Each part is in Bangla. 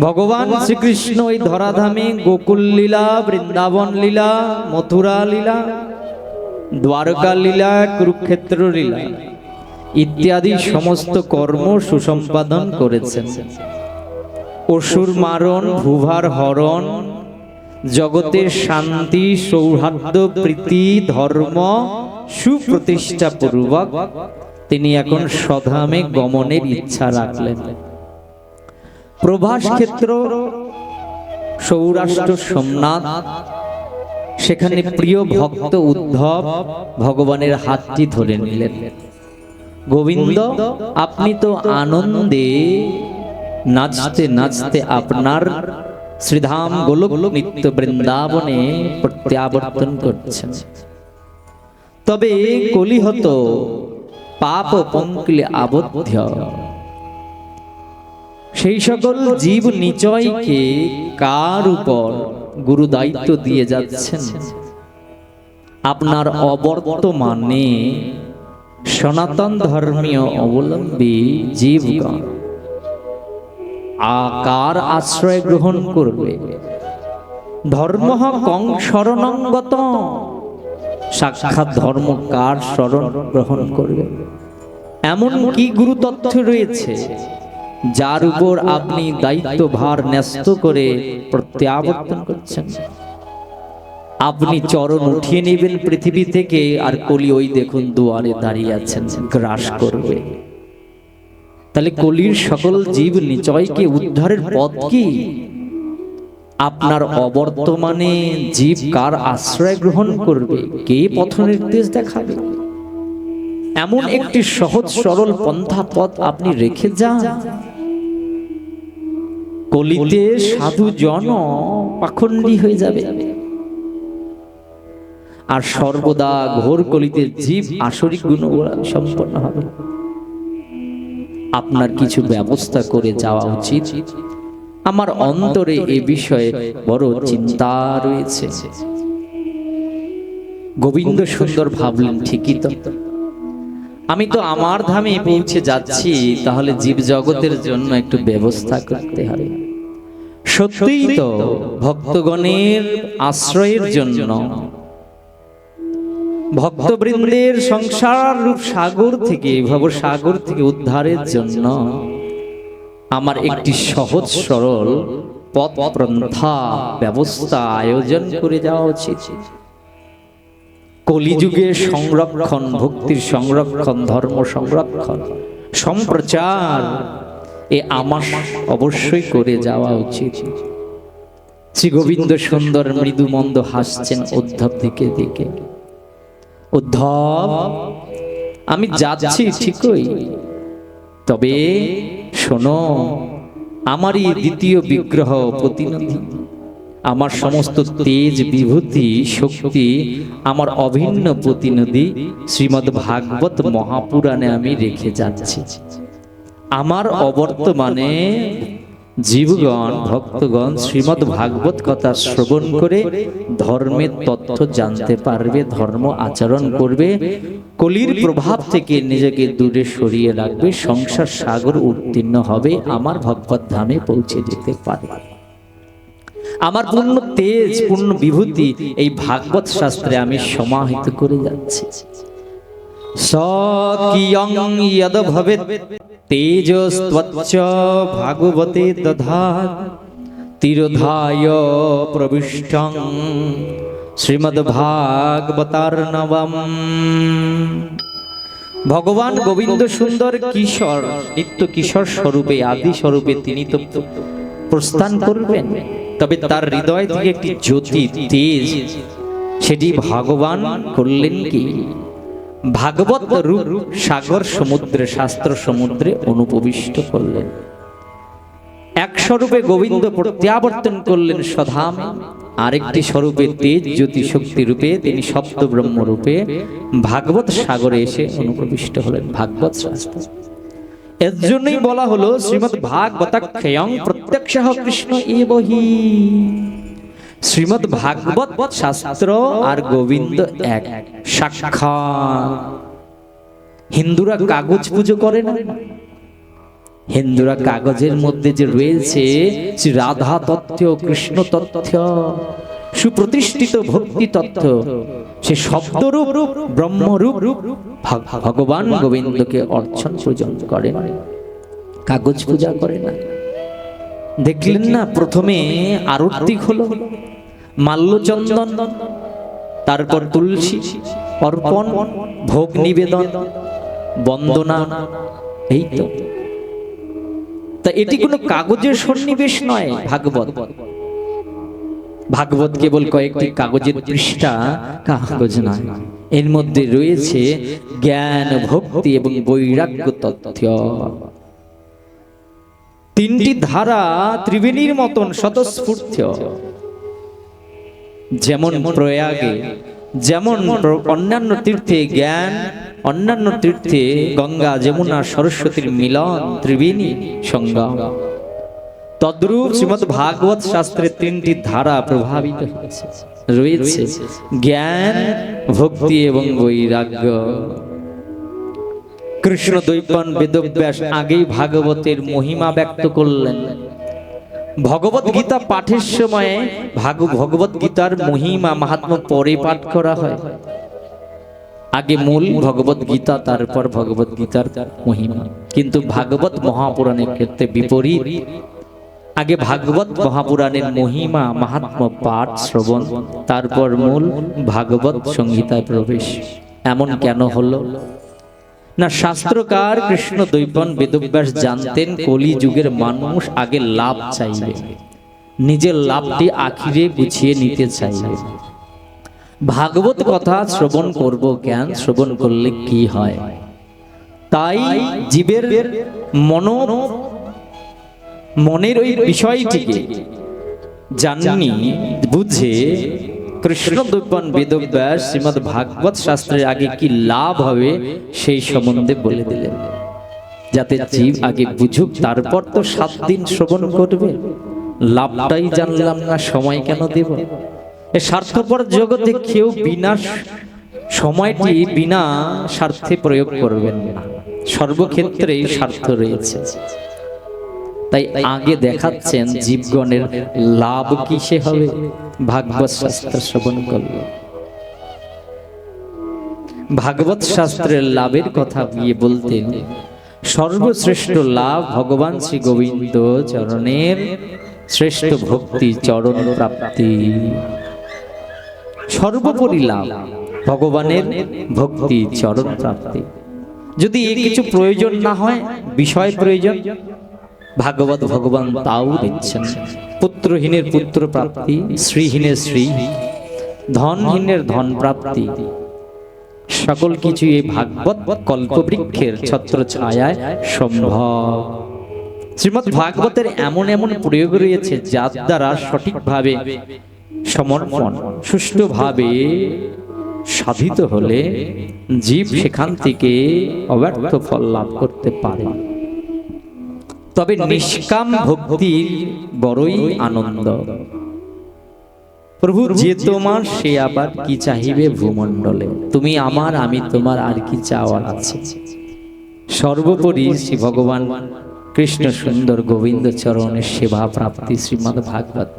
ভগবান শ্রীকৃষ্ণ ওই ধরাধামে গোকুল লীলা বৃন্দাবন লীলা মথুরা লীলা দ্বারকা লীলা কুরুক্ষেত্র লীলা ইত্যাদি সমস্ত কর্ম সুসম্পাদন করেছেন। অসুর মারণ, ভূভার হরণ, জগতের শান্তি, সৌহার্দ্য, প্রীতি, ধর্ম সুপ্রতিষ্ঠা পূর্বক তিনি এখন স্বধামে গমনের ইচ্ছা রাখলেন। প্রভাস ক্ষেত্র সৌরাষ্ট্র সোমনাথ সেখানে প্রিয় ভক্ত উদ্ধব ভগবানের হাতটি ধরে নিলেন। গোবিন্দ আপনি তো আনন্দে নাচতে নাচতে আপনার শ্রীধাম গোলক নিত্য বৃন্দাবনে প্রত্যাবর্তন করছেন। তবে কলিহত পাপ পঙ্কিলে আবদ্ধ। সেই সকল জীব নিচয়কে কার উপর গুরু দায়িত্ব দিয়ে যাচ্ছেন? আপনার অবর্তমানে সনাতন ধর্মীয় অবলম্বী জীবগণ আকার আশ্রয় গ্রহণ করবে। ধর্ম কং শরণাঙ্গত। সাক্ষাৎ ধর্ম কার শরণ গ্রহণ করবে? এমন কি গুরু তথ্য রয়েছে? যার উপর আপনি দায়িত্ব ভার ন্যস্ত করে প্রত্যাবর্তন করছেন। আপনি চরণ উঠিয়ে নেবেন পৃথিবী থেকে, আর কলি ওই দেখুন দুয়ারে দাঁড়িয়ে আছেন, গ্রাস করবে। তাহলে কলির সকল জীব নিচয়কে উদ্ধারের পথ কি? আপনার অবর্তমানে জীব কার আশ্রয় গ্রহণ করবে? কে পথ নির্দেশ দেখাবে? এমন একটি সহজ সরল পন্থা পথ আপনি রেখে যান। কলিতে সাধু জন পাখণ্ডী হয়ে যাবে। আর সর্বদা ঘোর কলিতে জীব আসরিক গুণ সম্পন্ন হবে। আপনার কিছু ব্যবস্থা করে যাওয়া উচিত। আমার অন্তরে এ বিষয়ে বড় চিন্তা রয়েছে। গোবিন্দ সুন্দর ভাবলেন ঠিকই তো। আমি তো আমার ধামে পৌঁছে যাচ্ছি তাহলে জীব জগতের জন্য একটু ব্যবস্থা করতে হবে। সত্যিই তো ভক্তগণের আশ্রয়ের জন্য। ভক্তবৃন্দের সংসার রূপ সাগর থেকে ভব সাগর থেকে উদ্ধারের জন্য আমার একটি সহজ সরল পথ প্রন্থা ব্যবস্থা আয়োজন করে যাওয়া উচিত। কলিযুগে সংরক্ষণ ভক্তির সংরক্ষণ। ধর্ম সংরক্ষণ। সম্প্রচার এ আমার অবশ্যই করে যাওয়া উচিত। শ্রী গোবিন্দ সুন্দর মৃদু মন্দ হাসছেন উদ্ধব দিকে। দিকে উদ্ধব আমি যাচ্ছি ঠিকই, তবে শোনো, আমারই দ্বিতীয় বিগ্রহ প্রতিনিধি। আমার সমস্ত তেজ বিভূতি, শক্তি, আমার অভিন্ন প্রতিনিধি শ্রীমদ ভাগবত মহাপুরাণে আমি রেখে যাচ্ছি। আমার অবর্তমানে জীবগণ, ভক্তগণ, শ্রীমদ ভাগবত কথা শ্রবণ করে ধর্মের তথ্য জানতে পারবে, ধর্ম আচরণ করবে, কলির প্রভাব থেকে নিজেকে দূরে সরিয়ে রাখবে, সংসার সাগর উত্তীর্ণ হবে, আমার ভগবত ধামে পৌঁছে যেতে পারবে আমার পূর্ণ তেজ, পূর্ণ বিভূতি এই ভাগবত শাস্ত্রে আমি সমাহিত করে যাচ্ছি। সকিয়ং যদ ভবেত তেজস্ত্বচ্চ ভাগবতে দধাত তিরোধায় প্রবিষ্টং শ্রীমদ ভাগবতার নবম ভগবান গোবিন্দ সুন্দর কিশোর নিত্য কিশোর স্বরূপে আদি স্বরূপে তিনি তো প্রস্থান করবেন। তবে তার হৃদয় থেকে একটি জ্যোতি, তেজ, সেটি ভগবান করলেন কি? ভাগবত রূপ সাগর সমুদ্রে, শাস্ত্র সমুদ্রে অনুপবিষ্ট করলেন। এক স্বরূপে গোবিন্দ প্রত্যাবর্তন করলেন সধামে, আরেকটি স্বরূপে তেজ জ্যোতি শক্তি রূপে তিনি সপ্ত ব্রহ্ম রূপে ভাগবত সাগরে এসে অনুপ্রবিষ্ট হলেন ভাগবত শাস্ত্র। এর জন্যই বলা হলো শ্রীমদ ভাগবতাক্ষয়ং প্রত্যক্ষ কৃষ্ণ এবহি শ্রীমদ ভাগবত শাস্ত্র আর গোবিন্দ এক, সাক্ষাৎ। হিন্দুরা কাগজ পুজো করে না হিন্দুরা কাগজের মধ্যে যে রয়েছে শ্রী রাধা তথ্য কৃষ্ণ তথ্য সুপ্রতিষ্ঠিত ভক্তি তথ্য সে শব্দরূপ, ব্রহ্মরূপ, ভগ- ভগবান গোবিন্দকে অর্চন, পূজন করেন। কাগজ পূজা করে না দেখলেন না, প্রথমে আরতিক হলো। মাল্যচন্দন, তারপর তুলসী, অর্পণ, ভোগ নিবেদন, বন্দনা, এই তো। তা এটি কোনো কাগজের সন্নিবেশ নয়, ভাগবত। ভাগবত কেবল কয়েকটি কাগজের পৃষ্ঠা, কাগজ নয়। এর মধ্যে রয়েছে জ্ঞান, ভক্তি এবং বৈরাগ্য তথ্য। তিনটি ধারা ত্রিবেণীর মতন স্বতঃস্ফূর্ত। যেমন প্রয়াগে যেমন অন্যান্য তীর্থে জ্ঞান অন্যান্য তীর্থে গঙ্গা যমুনা সরস্বতীর মিলন ত্রিবেণী সঙ্গম। তদ্রূপ শ্রীমদ ভাগবত শাস্ত্রের তিনটি ধারা প্রভাবিত হয়েছে। রয়েছে জ্ঞান ভক্তি এবং বৈরাগ্য। কৃষ্ণ দৈপন বেদব্যাস আগেই ভাগবতের মহিমা ব্যক্ত করলেন। ভগবত গীতা পাঠের সময় ভাগ ভগবত গীতার মহিমা মাহাত্ম্য পরে পাঠ করা হয়। আগে মূল ভগবত গীতা তারপর ভগবত গীতার মহিমা। কিন্তু ভাগবত মহাপুরাণের ক্ষেত্রে বিপরীত। আগে ভাগবত মহাপুরাণের মহিমা মাহাত্ম্য পাঠ শ্রবণ। তারপর মূল ভাগবত সংহিতায় প্রবেশ। এমন কেন হলো? না, শাস্ত্রকার কৃষ্ণ দৈপন বেদব্যাস জানতেন কলি যুগের মানুষ আগে লাভ চাইবে। নিজের লাভটি আখিরে গুছিয়ে নিতে চাইবে। ভাগবত কথা শ্রবণ করব জ্ঞান, শ্রবণ করলে কি হয়? তাই জীবের মন, মনের ওই বিষয়টিকে জানি বুঝে কৃষ্ণ বেদব্যাস শ্রীমদ ভাগবত শাস্ত্রের আগে কি লাভ হবে সেই সম্বন্ধে বলে দিলেন। যাতে জীব আগে বুঝুক, তারপর তো সাত দিন শ্রবণ করবে। লাভটাই জানলাম না, সময় কেন দেব? স্বার্থপর জগতে কেউ বিনা সময়টি বিনা স্বার্থে প্রয়োগ করবেন না। সর্বক্ষেত্রেই স্বার্থ রয়েছে। তাই আগে দেখাচ্ছেন জীবগণের লাভ কিসে হবে? ভাগবত শাস্ত্র শ্রবণ করলে। ভাগবত শাস্ত্রের লাভের কথা গিয়ে বলতেন, সর্বশ্রেষ্ঠ লাভ ভগবান শ্রী গোবিন্দ চরণের শ্রেষ্ঠ ভক্তি চরণ প্রাপ্তি। সর্বোপরি লাভ ভগবানের ভক্তি চরণ প্রাপ্তি। যদি কিছু প্রয়োজন না হয়, বিষয় প্রয়োজন ভাগবত ভগবান তাও দিচ্ছেন। পুত্রহীনের পুত্র প্রাপ্তি শ্রীহীনের শ্রী ধনহীনের ধন প্রাপ্তি। সকল কিছু এই ভাগবত কল্পবৃক্ষের ছত্র ছায়ায় সম্ভব। শ্রীমৎ ভাগবতের এমন এমন প্রয়োগ রয়েছে যার দ্বারা সঠিকভাবে সমর্পণ, সুষ্ঠুভাবে সাধিত হলে জীব সেখান থেকে অব্যর্থ ফল লাভ করতে পারে। তবে নিষ্কাম ভক্তির বড়ই আনন্দ। প্রভু যে তোমার সে আবার কি চাহিবে ভূমণ্ডলে? তুমি আমার আমি তোমার আর কি চাওয়ার আছে। সর্বোপরি শ্রী ভগবান কৃষ্ণ সুন্দর গোবিন্দ চরণের সেবা প্রাপ্তি শ্রীমদ ভাগবত।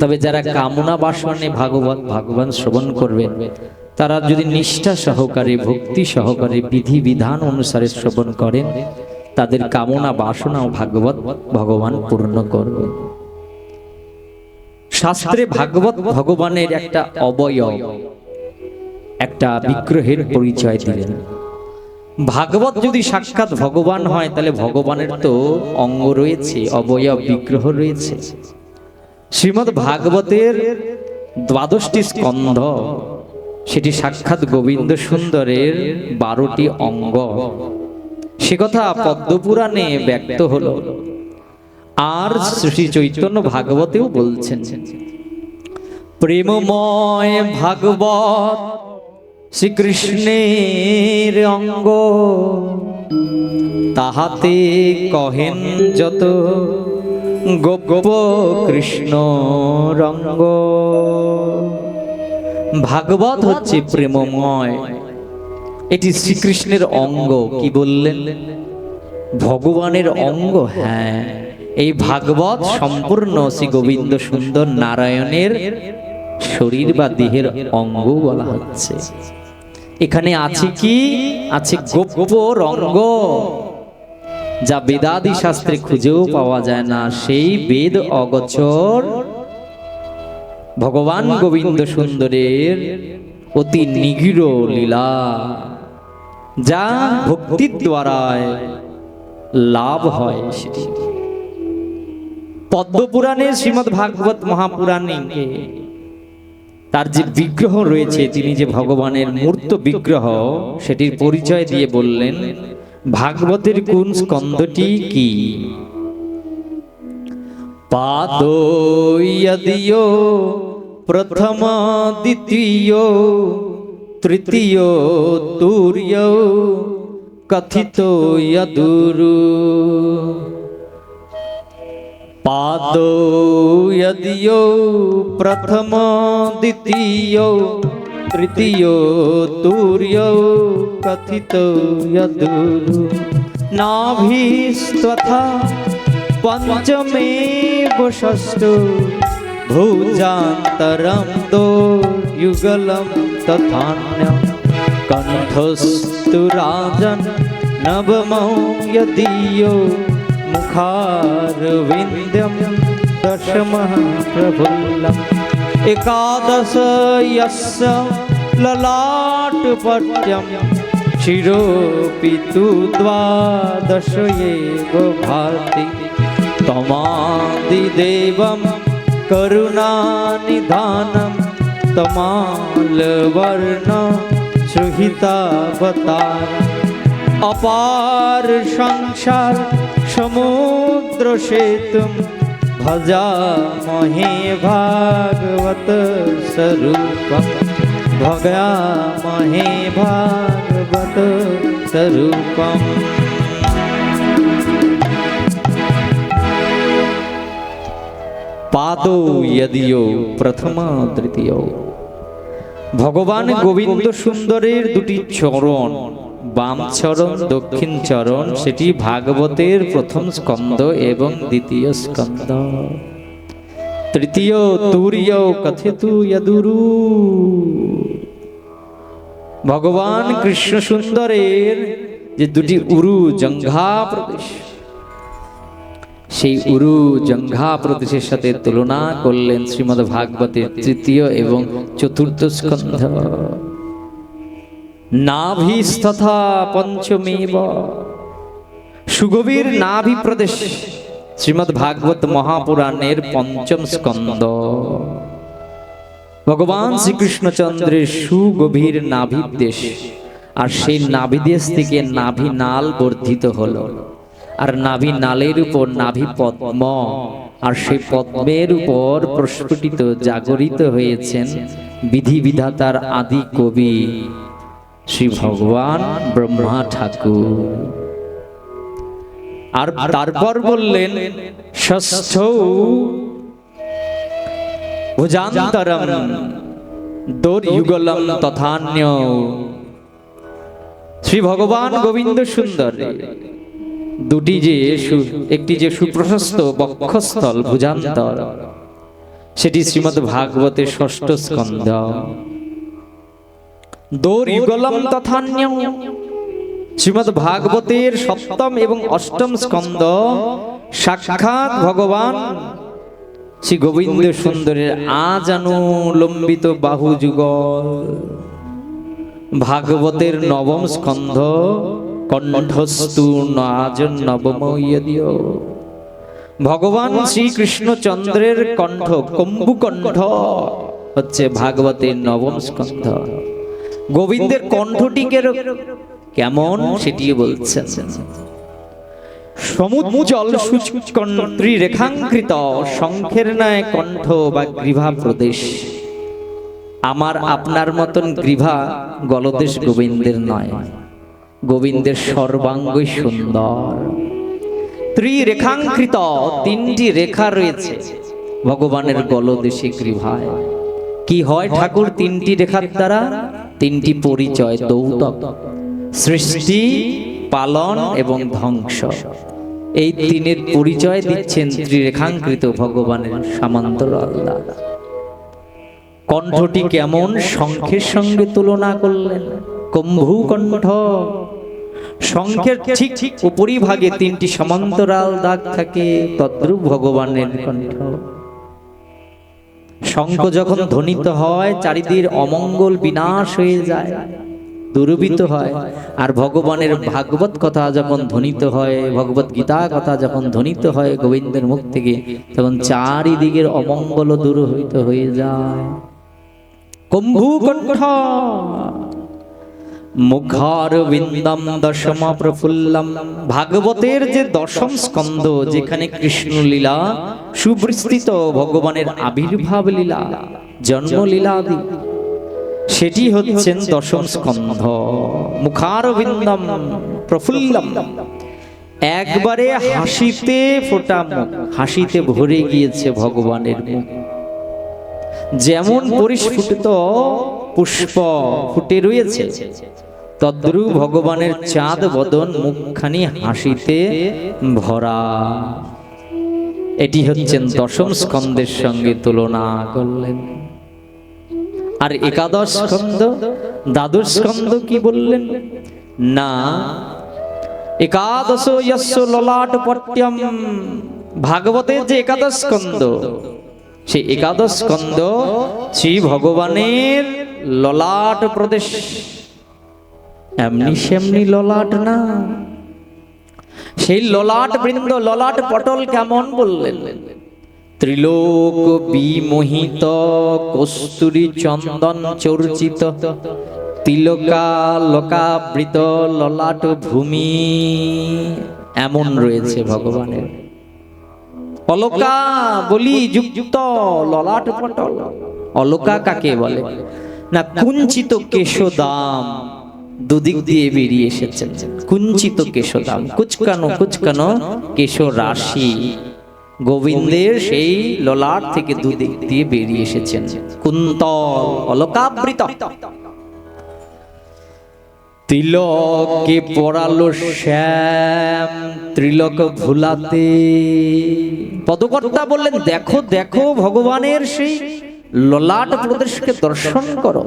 তবে যারা কামনা বাসনে ভাগবত ভগবান শ্রবণ করবেন তারা যদি নিষ্ঠা সহকারে ভক্তি সহকারে বিধি বিধান অনুসারে শ্রবণ করেন তাদের কামনা, বাসনা ও ভাগবত ভগবান পূর্ণ করবে। শাস্ত্রে ভাগবত ভগবানের একটা অবয়ব, একটা বিগ্রহের পরিচয় দিলেন। ভাগবত যদি সাক্ষাৎ ভগবান হয়, তাহলে ভগবানের তো অঙ্গ রয়েছে, অবয়ব, বিগ্রহ রয়েছে। শ্রীমদ ভাগবতের দ্বাদশটি স্কন্ধ, সেটি সাক্ষাৎ গোবিন্দ সুন্দরের বারোটি অঙ্গ। সে কথা পদ্মপুরাণে ব্যক্ত হল। আর শ্রী চৈতন্য ভাগবতেও বলছেন, প্রেমময় ভাগবত শ্রীকৃষ্ণের অঙ্গ, তাহাতে কহেন যত গোপ কৃষ্ণ রঙ্গ ভাগবত হচ্ছে প্রেমময় এটি শ্রীকৃষ্ণের অঙ্গ কি বললেন? ভগবানের অঙ্গ হ্যাঁ। এই ভাগবত সম্পূর্ণ শ্রী গোবিন্দ সুন্দর নারায়ণের শরীর বা দেহের অঙ্গ বলা হচ্ছে। এখানে আছে কি? আছে গোপর অঙ্গ যা বেদাদি শাস্ত্রে খুঁজেও পাওয়া যায় না। সেই বেদ অগচর। ভগবান গোবিন্দ সুন্দরের অতি নিগিড় লীলা। যা ভক্তির দ্বারায় লাভ হয় সেটি। পদ্মপুরাণের শ্রীমৎ ভাগবত মহাপুরাণে তার যে বিগ্রহ রয়েছে, তিনি যে ভগবানের মূর্ত বিগ্রহ, সেটির পরিচয় দিয়ে বললেন, ভাগবতের কোন স্কন্ধটি কি? পাদয়দিয় প্রথম দ্বিতীয় তৃতীয় তুর্য কথিত যদুরু পাদয়দিয় প্রথম দ্বিতীয় তৃতীয় তুর্য কথিত যদুরু নাভিস্তথা পঞ্চমেব ষষ্ঠ ভুজান্তরম দো युगलं तथान्य कण्ठस्तु राजन् नवमो यदीयो मुखारविन्द्यं दशमः प्रफुल्लम् एकादश यस्य ललाटपट्यं शिरोऽपि तु द्वादश एव भाति तमादिदेवं करुणानिधानं तमालवर्ण सुहितावतार अपार संसार समुद्र सेतुं भजामहे भागवत स्वरूपं भगामहे भागवत स्वरूपम् পাদ যদিও প্রথম তৃতীয় ভগবান গোবিন্দ সুন্দরের দুটি চরণ বাম চরণ দক্ষিণ চরণ সেটি ভাগবতের প্রথম স্কন্দ এবং দ্বিতীয় স্কন্দ তৃতীয় তুর্য কথিতু যদুরু ভগবান কৃষ্ণ সুন্দরের যে দুটি উরু জঙ্ঘা প্রদেশ সেই উরু জঙ্ঘা প্রদেশের সাথে তুলনা করলেন শ্রীমদ ভাগবতের তৃতীয় এবং চতুর্থ স্কন্ধ। নাভিস্তথা পঞ্চমেব। সুগভীর নাভি প্রদেশ। শ্রীমদ ভাগবত মহাপুরাণের পঞ্চম স্কন্দ ভগবান শ্রীকৃষ্ণচন্দ্রের সুগভীর নাভিদেশ আর সেই নাভিদেশ থেকে নাভি নাল বর্ধিত হলো। আর নাভি নালের উপর নাভি পদ্ম, আর সেই পদ্মের উপর প্রস্ফুটিত জাগরিত হয়েছেন বিধি বিধাতার আদি কবি শ্রী ভগবান ব্রহ্মা ঠাকুর। আর তারপর বললেন, ষষ্ঠ ভুজান্তরম দোর্যুগলম তথান্য। শ্রী ভগবান গোবিন্দ সুন্দর দুটি যে একটি যে সুপ্রশস্ত বক্ষস্থল ভুজান্তর, সেটি শ্রীমদ ভাগবতের ষষ্ঠ স্কন্ধ। দোর্যুগলম তথান্য। শ্রীমদ ভাগবতের সপ্তম এবং অষ্টম স্কন্ধ, সাক্ষাৎ ভগবান শ্রী গোবিন্দ সুন্দরের আজানুলম্বিত বাহু যুগল ভাগবতের নবম স্কন্ধ কণ্ঠস্তু নাজ নবম ইয়দিয় ভগবান শ্রীকৃষ্ণচন্দ্রের কণ্ঠ কম্বু কণ্ঠ হচ্ছে ভাগবতের নবম স্কন্ধ। গোবিন্দের কণ্ঠটিকে কেমন সেটি বলছেন। সমুজ্জ্বল সূচকন্ত্রী রেখাঙ্কৃত শঙ্খের ন্যায় কণ্ঠ বা গ্রীভা প্রদেশ। আমার আপনার মতন গ্রীভা গলদেশ গোবিন্দের নয়। গোবিন্দের সর্বাঙ্গই সুন্দর। ত্রিরেখাঙ্কৃত তিনটি রেখা রয়েছে। ভগবানের গলদেশে গ্রীভায় কি হয় ঠাকুর তিনটি রেখার দ্বারা? তিনটি পরিচয় দৌতক। সৃষ্টি পালন এবং ধ্বংস। এই তিনের পরিচয় দিচ্ছেন ত্রিরেখাঙ্কৃত ভগবানের সামান্তর আল্লাহ কণ্ঠটি কেমন? শঙ্খের সঙ্গে তুলনা করলেন। কম্ভু কণ্ঠ শঙ্খের ঠিক ঠিক উপরিভাগে তিনটি সমান্তরাল দাগ থাকে তদ্রূপ ভগবানের কণ্ঠ। শঙ্খ যখন ধ্বনিত হয় চারিদির অমঙ্গল বিনাশ হয়ে যায় দুর্বিত হয়। আর ভগবানের ভাগবত কথা যখন ধ্বনিত হয় ভগবত গীতা কথা যখন ধ্বনিত হয় গোবিন্দের মুখ থেকে তখন চারিদিকের অমঙ্গল দূর হইতে হয়ে যায়। কম্ভু কণ্ঠ মুখার বিন্দম দশম প্রফুল্লম। ভাগবতের যে দশম স্কন্ধ, যেখানে কৃষ্ণ লীলা সুবিস্তৃত ভগবানের আবির্ভাব লীলা জন্ম লীলা আদি, সেটি হচ্ছেন দশম স্কন্ধ। মুখার বিন্দম প্রফুল্লম। একবারে হাসিতে ফোটা মুখ, হাসিতে ভরে গিয়েছে ভগবানের মুখ। যেমন পরিস্ফুটিত পুষ্প ফুটে রয়েছে তদ্রূপ ভগবানের চাঁদ বদন মুখখানি হাসিতে ভরা। এটি হচ্ছেন দশম স্কন্দের সঙ্গে তুলনা করলেন। আর একাদশ স্কন্দ দ্বাদশ স্কন্দ কি বললেন? না, একাদশ যস্য ললাট পট্যম ভাগবতের যে একাদশ স্কন্দ সেই একাদশ স্কন্দ শ্রী ভগবানের ললাট প্রদেশ। এমনি সেমনি ললাট না। সেই ললাট বৃন্দ ললাট পটল কেমন বললেন? ত্রিলোক বিমোহিত কস্তুরী চন্দন চর্চিত তিলকা লোকাবৃত ললাট ভূমি। এমন রয়েছে ভগবানের। অলকা বলি যুক্ত ললাট পটল। অলকা কাকে বলে? না কুঞ্চিত কেশদাম। দুদিক দিয়ে বেরিয়ে এসেছেন। কুঞ্চিত কেশদাম, কুচকানো কুচকানো কেশ রাশি গোবিন্দের সেই ললাট থেকে দুদিক দিয়ে বেরিয়ে এসেছেন। কুন্তল অলকাবৃত। তিলকে পড়ালো শ্যাম, ত্রিলক ভুলাতে। পদকর্তা বললেন, দেখো দেখো, ভগবানের সেই ললাট প্রদেশকে দর্শন করো।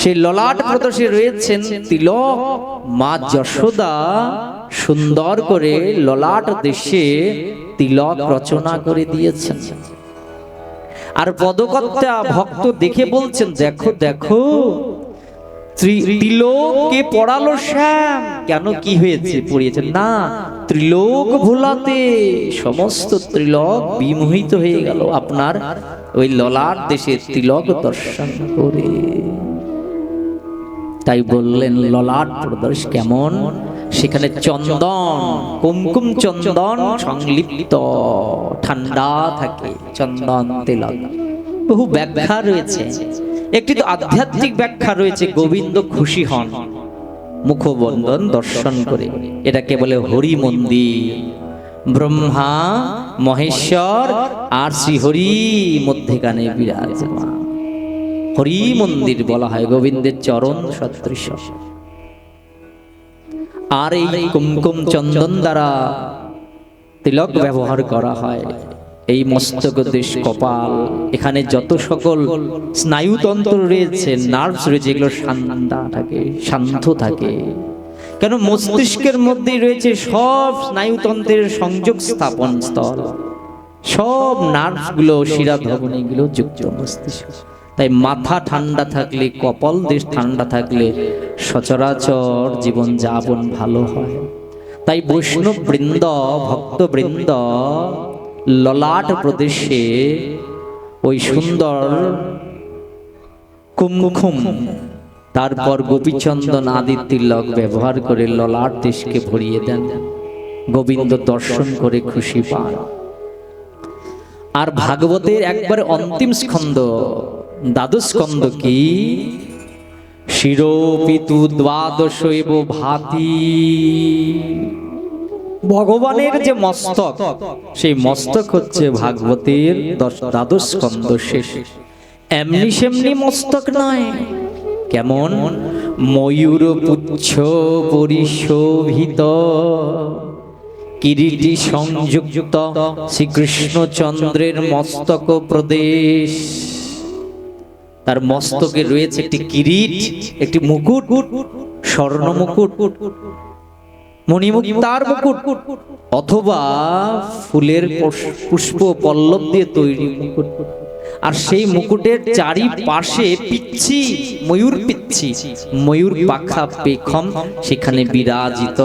সেই ললাট প্রদেশে রয়েছেন তিলক মা যশোদা সুন্দর করে ললাট দেশে তিলক রচনা করে দিয়েছেন। আর পদকর্তা ভক্ত দেখে বলছেন দেখো দেখো ত্রিলোকে পড়ালো শ্যাম। কেন কি হয়েছে? পড়িয়েছেন না ত্রিলোক ভোলাতে সমস্ত ত্রিলোক বিমোহিত হয়ে গেল। আপনার ওই ললাট দেশে তিলক দর্শন করে। তাই বললেন, ললাট প্রদর্শ কেমন? সেখানে চন্দন, কুমকুম চন্দন সংলিপ্ত, ঠান্ডা থাকে চন্দন তিলক। বহু ব্যাখ্যা রয়েছে। একটি তো আধ্যাত্মিক ব্যাখ্যা রয়েছে, গোবিন্দ খুশি হন। মুখবন্ধন দর্শন করে, এটাকে বলে হরি মন্দির। ব্রহ্মা, মহেশ্বর আর শ্রীহরি মধ্যেখানে বিরাজমান। হরি মন্দির বলা হয় গোবিন্দের চরণ সদৃশ। আর এই কুমকুম চন্দন দ্বারা তিলক ব্যবহার করা হয়। এই মস্তক দেশ কপাল এখানে যত সকল স্নায়ুতন্ত্র রয়েছে নার্ভস রয়েছে এগুলো শান্তা থাকে শান্ত থাকে। কেন মস্তিষ্কের মধ্যে রয়েছে সব স্নায়ুতন্ত্রের সংযোগ স্থাপন স্থল সব নার্ভসগুলো শিরা ধমনীগুলো যুক্ত মস্তিষ্ক। তাই মাথা ঠান্ডা থাকলে, কপাল দেশ ঠান্ডা থাকলে সচরাচর জীবন যাপন ভালো হয়। তাই বৈষ্ণব বৃন্দ ভক্ত বৃন্দ ললাট প্রদেশে ওই সুন্দর কুমখুম তারপর গোপীচন্দন আদি তিলক ব্যবহার করে ললাট দেশকে ভরিয়ে দেন। গোবিন্দ দর্শন করে খুশি পান। আর ভাগবতের একবার অন্তিম স্কন্ধ দ্বাদশ স্কন্ধ কি শিরোপিতু দ্বাদশ এব ভাতি। ভগবানের যে মস্তক, সেই মস্তক হচ্ছে ভাগবতের দশ দ্বাদশ স্কন্ধ শেষ। এমনি সেমনি মস্তক নয়, কেমন? ময়ূর পুচ্ছ পরিশোভিত। কিরিটি সংযুক্ত শ্রীকৃষ্ণচন্দ্রের মস্তক প্রদেশ। তার মস্তকে রয়েছে একটি কিরিট, একটি মুকুট, স্বর্ণ মুকুট, মণিমুক্তার মুকুট, অথবা ফুলের পুষ- পুষ্প পল্লব দিয়ে তৈরি মুকুট। আর সেই মুকুটের চারিপাশে পিচ্ছি, ময়ূর পিচ্ছি, ময়ূর পাখা পেখম, সেখানে বিরাজিত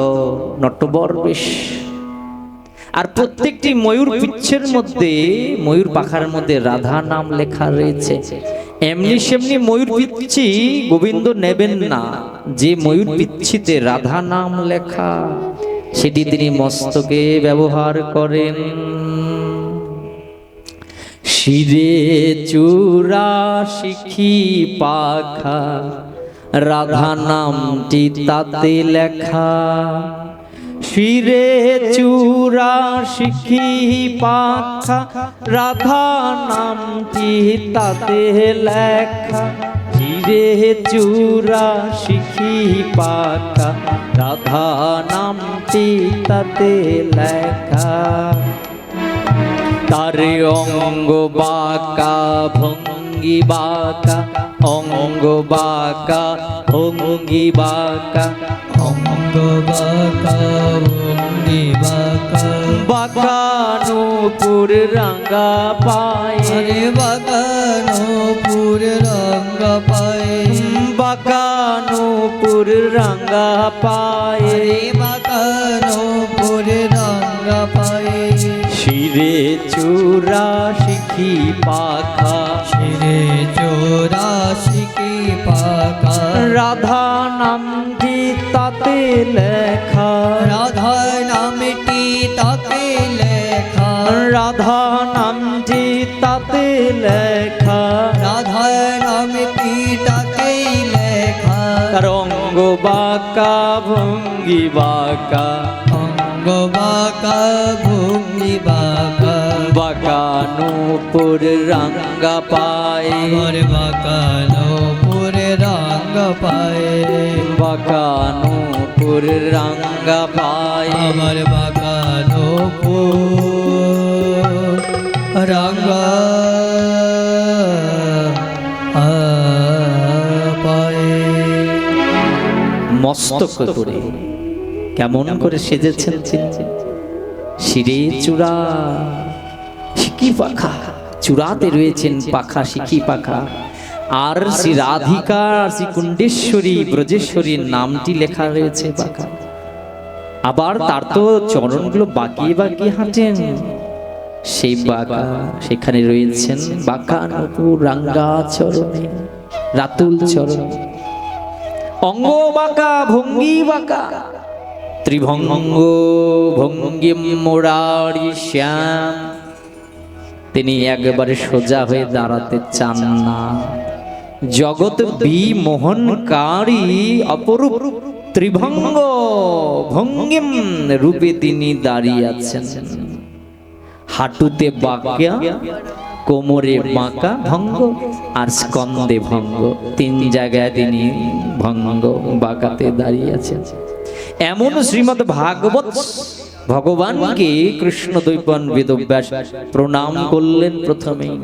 নটবর বেশ আর প্রত্যেকটি ময়ূর পিচ্ছের মধ্যে, ময়ূর পাখার মধ্যে রাধা নাম লেখা রয়েছে। এমনি সেমনি ময়ূর পিচ্ছি গোবিন্দ নেবেন না। যে ময়ূর পিচ্ছিতে রাধা নাম লেখা, সেটি তিনি মস্তকে ব্যবহার করেন। শিরে চূড়া শিখি পাখা, রাধা নামটি তাতে লেখা। শিরে চূড়া শিখি পাখা, রাধা নামটি তাতে লেখা। শিরে চূড়া শিখি পাখা, রাধা নামটি তাতে লেখা। তারে অঙ্গ বাঁকা ভঙ্গি বাঁকা অঙ্গ বাঁকা ভঙ্গি বাঁকা। অঙ্গ বাঁকা ভঙ্গি বাঁকা। বাঁকানুপুর রাঙ্গা পায়ে। বাঁকানো পুর রঙ্গ পায়ে। বাঁকানুপুর রাঙ্গা পায়ে। বাঁকানো পুর রঙ্গ পায়ে। শিরে চূড়া শিখি পাখা শিরে চৌরাশি কি পাকা। রাধা নামটি তাতে লেখা। রাধা নামটি তাকে লেখা। রাধা নামটি তাতে লেখা। রাধা নামটি তাকে লেখা। রঙ্গ বাঁকা ভঙ্গি বাঁকা অঙ্গ বাঁকা ভঙ্গি বাঁকা বাঁকানুপুর রাঙ্গা পায়ে। আমার বাঁকানো পুরে রঙ্গ পায়ে। বাঁকানুপুর রাঙ্গা পায়ে। আমার বাঁকানো রঙ্গ পায়ে। মস্তক করে কেমন করে সেজেছেন শিরে চূড়া শিকি পাখা, চূড়াতে রয়েছেন পাখা শিকি পাখা। আর শ্রী রাধিকা শ্রী কুণ্ডেশ্বরী ব্রজেশ্বরীর নামটি লেখা রয়েছে পাখা। আবার তার তো চরণগুলো বাঁকিয়ে বাঁকিয়ে হাঁটেন। সেই বাঁকা সেখানে রয়েছেন বাঁকা নপুর রাঙ্গা চরণে, রাতুল চরণ। অঙ্গ বাঁকা, ভঙ্গি বাঁকা, ত্রিভঙ্গ ভঙ্গি মোরারি শ্যাম। তিনি একবারে সোজা হয়ে দাঁড়াতে চান না। জগৎ বিমোহনকারী অপরূপ ত্রিভঙ্গ ভঙ্গিম রূপে তিনি দাঁড়িয়ে আছেন। হাঁটুতে বাঁকা, কোমরে বাঁকা ভঙ্গ আর স্কন্দে ভঙ্গ। তিন জায়গায় তিনি ভঙ্গ বাঁকাতে দাঁড়িয়ে আছেন। এমন শ্রীমদ ভাগবত ভগবানকে কৃষ্ণ দৈবন বেদব্যাস প্রণাম করলেন প্রথমেই।